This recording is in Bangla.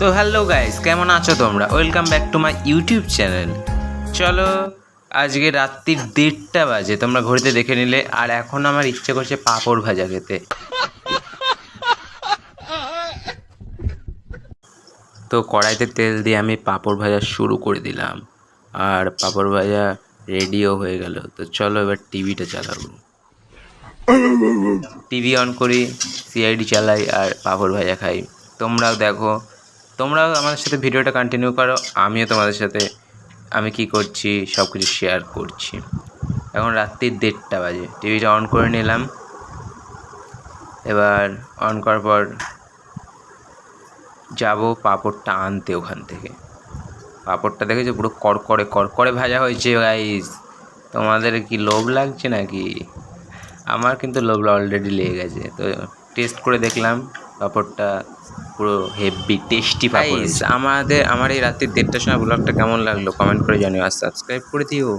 তো হ্যালো গাইস, কেমন আছো তোমরা? Welcome back to my YouTube channel চলো, আজকে রাত্রির দেড়টা বাজে, তোমরা ঘড়িতে দেখে নিলে। আর এখন আমার ইচ্ছে করছে পাঁপড় ভাজা খেতে। তো কড়াইতে তেল দিয়ে আমি পাঁপড় ভাজা শুরু করে দিলাম। আর পাঁপড় ভাজা রেডিও হয়ে গেল। তো চলো এবার টিভিটা চালাবো। টিভি অন করি সিআইডি চালাই, আর পাঁপড় ভাজা খাই। তোমরাও দেখো তোমরাও আমাদের সাথে ভিডিওটা কন্টিনিউ করো, আমিও তোমাদের সাথে আমি কি করছি সব কিছু শেয়ার করছি। এখন রাত্রির দেড়টা বাজে টিভিটা অন করে নিলাম। এবার অন করার পর যাব পাঁপড়টা আনতে ওখান থেকে। পাঁপড়টা দেখেছ পুরো কড়কড়ে কড়কড়ে ভাজা হয়েছে গাইস তোমাদের কি লোভ লাগছে নাকি? আমার কিন্তু লোভ অলরেডি লেগে গেছে। তো টেস্ট করে দেখলাম পাঁপড়টা পুরো হেভি টেস্টি পাঁপড় আমাদের আমার এই রাত্রি দেড়টার সময় ব্লগটা কেমন লাগল? কমেন্ট করে জানিও আর সাবস্ক্রাইব করে দিও।